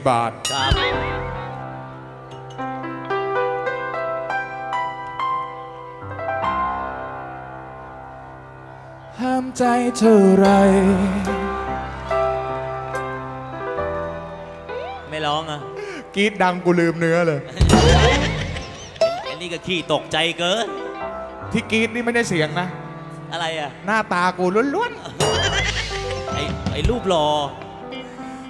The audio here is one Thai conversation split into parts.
10 บาท ครับห้ามใจเท่าไร ไม่ร้องอะกรีดดังกูลืมเนื้อเลยไอ้นี่ก็ขี้ตกใจเกิน ที่กรีดนี่ไม่ได้เสียงนะ อะไรอะ หน้าตากูล้วนไอ้ไอ้รูปหล่อๆ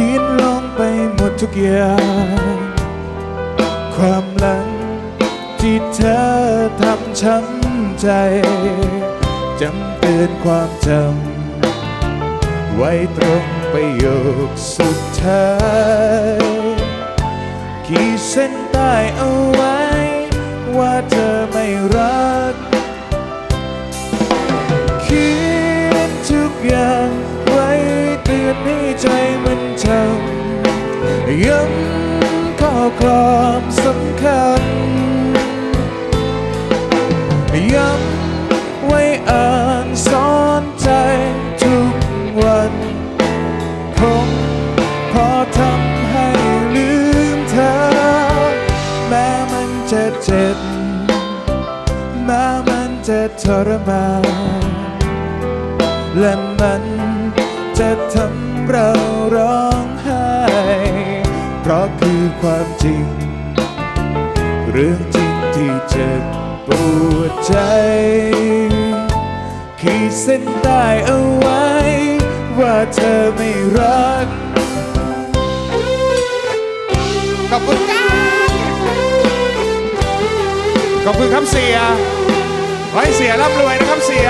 ขียนลงไปหมดทุกอย่าง ความหลังที่เธอทำช้ำใจ จำเตือนความจำ ไว้ตรงประโยคสุดท้ายขีดเส้นใต้เอาไว้ ว่าเธอไม่รักเขียนทุกอย่างไว้เตือนให้ใจ ย้ำข้อความสำคัญ ย้ำไว้อ่านสอนใจทุกวันคงพอทำให้ลืมเธอ แม้มันจะเจ็บ แม้มันจะทรมานและมันจะทำเราร้อง คือความจริง เรื่องจริงที่เจ็บปวดใจ ขีดเส้นใต้เอาไว้ ว่าเธอไม่รัก ขอบคุณครับขอบคุณครับเสียไว้เสียร่ำรวยนะครับเสีย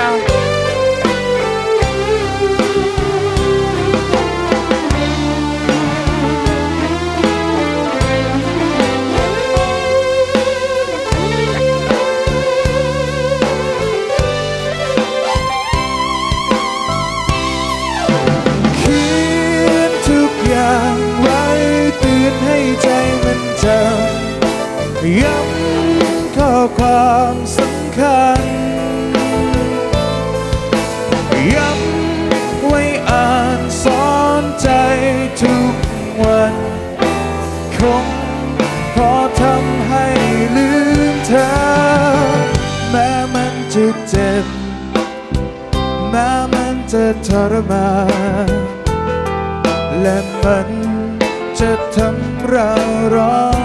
ย้ำข้อความสำคัญ ย้ำไว้อ่านสอนใจทุกวัน คงพอทำให้ลืมเธอ แม้มันจะเจ็บ แม้มันจะทรมานและมันจะทำเราร้อง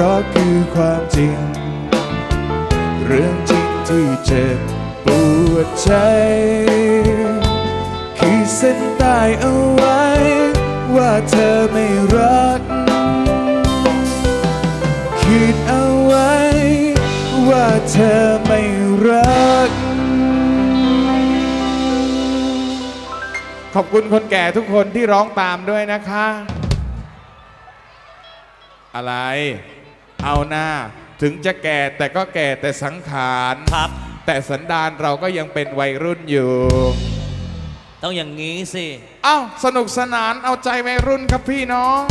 ราะคือความจริง เรื่องจริงที่เจ็บปวดใจขีดเส้นใต้เอาไว้ ว่าเธอไม่รักขีดเอาไว้ ว่าเธอไม่รัก ขอบคุณคนแก่ทุกคนที่ร้องตามด้วยนะคะ อะไร เอาหน้า ถึงจะแก่แต่ก็แก่แต่สังขารครับ แต่สันดานเราก็ยังเป็นวัยรุ่นอยู่ ต้องอย่างนี้สิ เอ้าสนุกสนานเอาใจวัยรุ่นครับพี่น้อง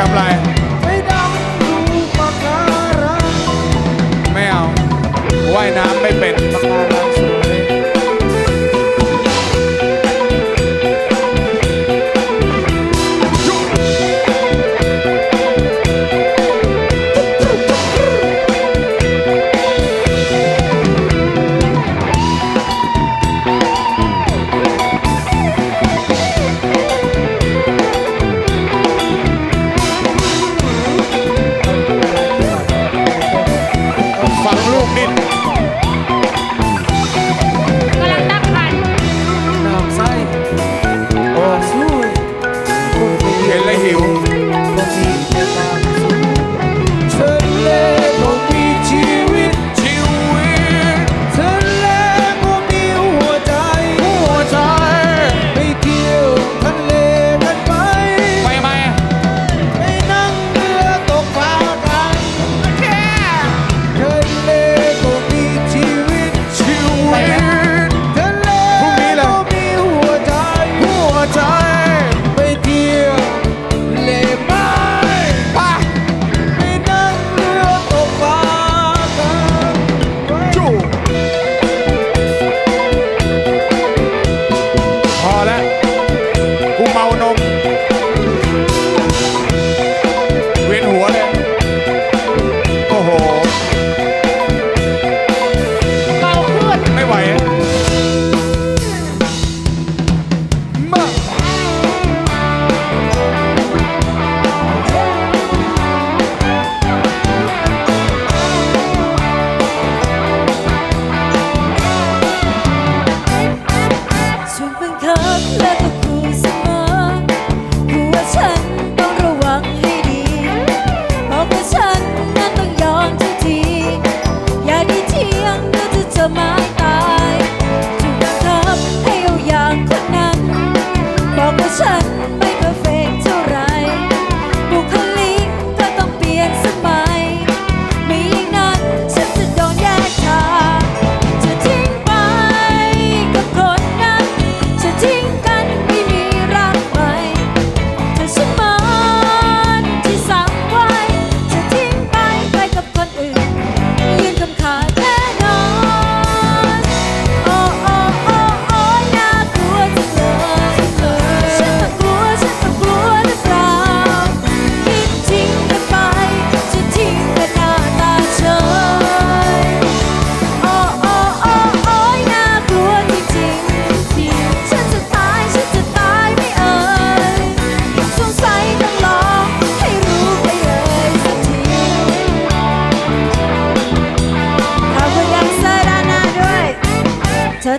ทำอะไร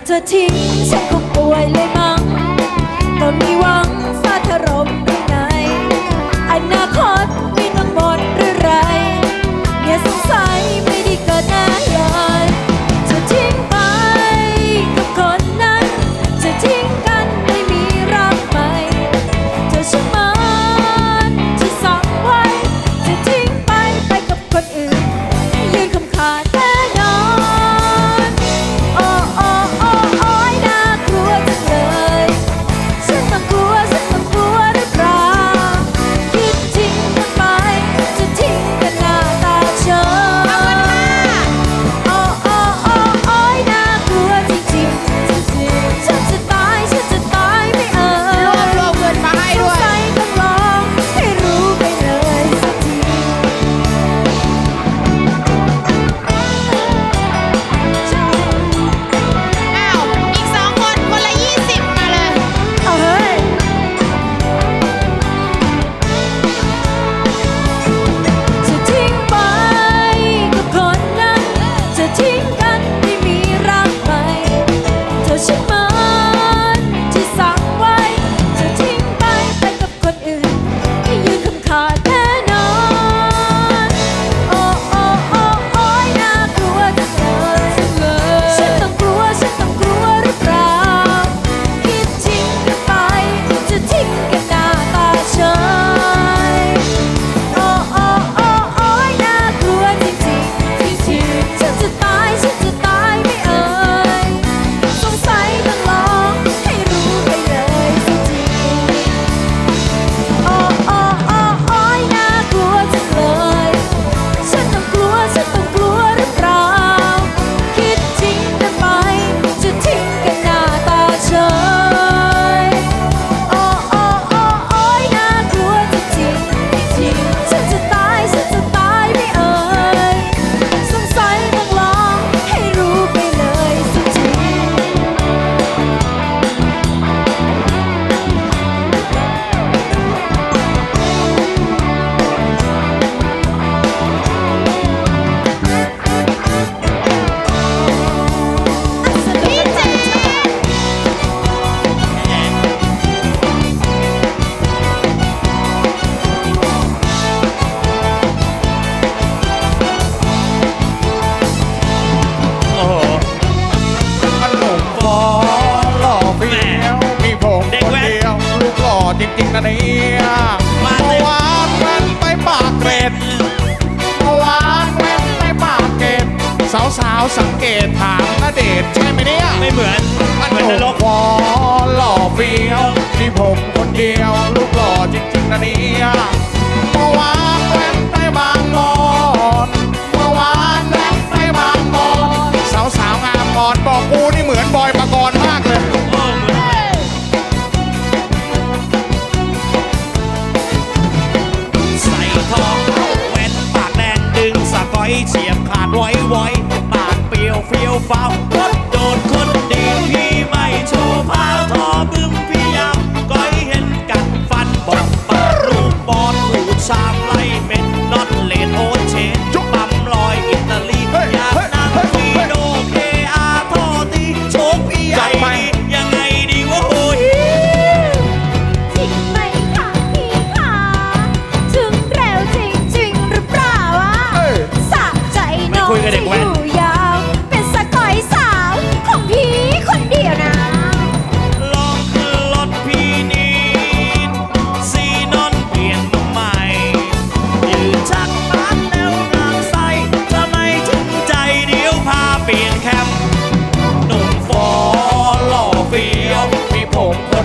เธอทิ้งฉันก็ป่วยเลยาวๆสังเกตถามนาเดชน์ใช่ไหมเนี่ยไม่เหมือนมันเหมือนนรกฟอหล่อเฟี้ยวมีผมคนเดียวลูกหล่อจริงๆนะเนี่ยเมื่อวานแวะไปบางบอนเมื่อวานแวะไปบางบอนสาวสาวๆงามก่อนบอกกูนี่เหมือนบอยปกรณ์มากเลยโอ้เหมือนใส่ทองแว่นปากแดงดึงสะก้อยเสียบขาดไว้ไว้ปาก เปรี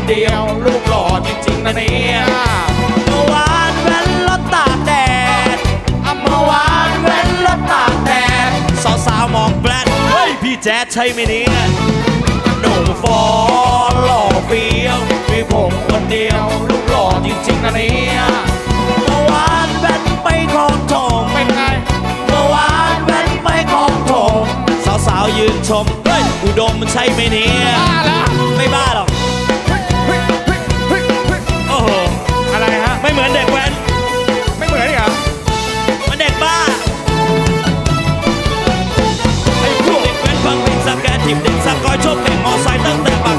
เดียวลูกหล่อจริงๆนะเนี่ยเมื่อวานแว้นรถตากแดดอะเมื่อวานเว้นรถตากแดดสาวๆมองแปลนเฮ้ยพี่แจ๊ดใช่ไหมเนี่ยหนุ่มฟอหล่อเฟี้ยวมีผมคนเดียวลูกหล่อจริงๆนะเนี่ยเมื่อวานแว้นไปคลองถมเป็นไงเมื่อวานแว้นไปคลองถมสาวๆยืนชมเฮ้ยอุดมมันใช่ไหมเนี่ยบ้าแล้วไม่บ้าหรอก ไรฮะไม่เหมือนเด็กแว้นไม่เหมือนอีกเหรอมันเด็กบ้าไอ้พวกเด็กแว้นฟังเพลงสแกนทิมเด็กสกอยชอบเด็กมอไซค์ตั้งแต่ปาก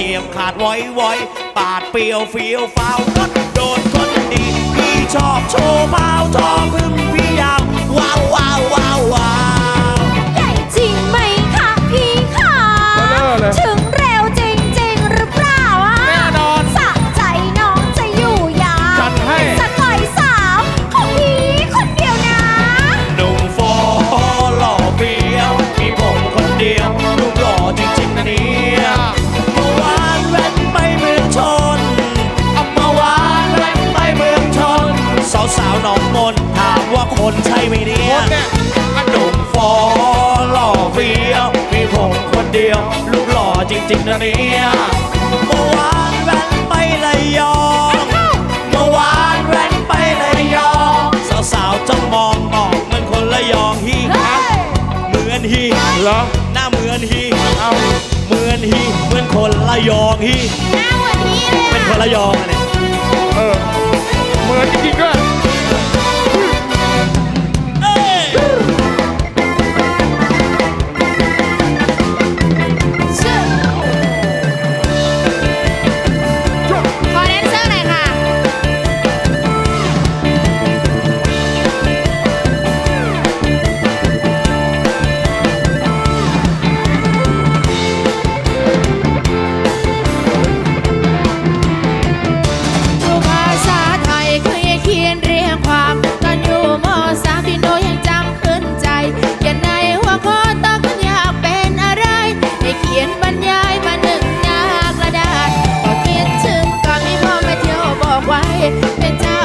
เฉียบขาดไว้ไว้ปาดเปรียวเฟี้ยวฟ้า นะเนี่ยเมื่อวานแว่นไประยองเมื่อวานแว่นไประยองสาวๆจ้องมองมองเหมือนคนระยองฮีครับเหมือนฮีเหรอหน้าเหมือนฮีเอาเหมือนฮีเหมือนคนระยองฮีหน้าเหมือนนี้เลยเป็นคนระยองอะเนี่ยเออเหมือน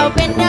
open.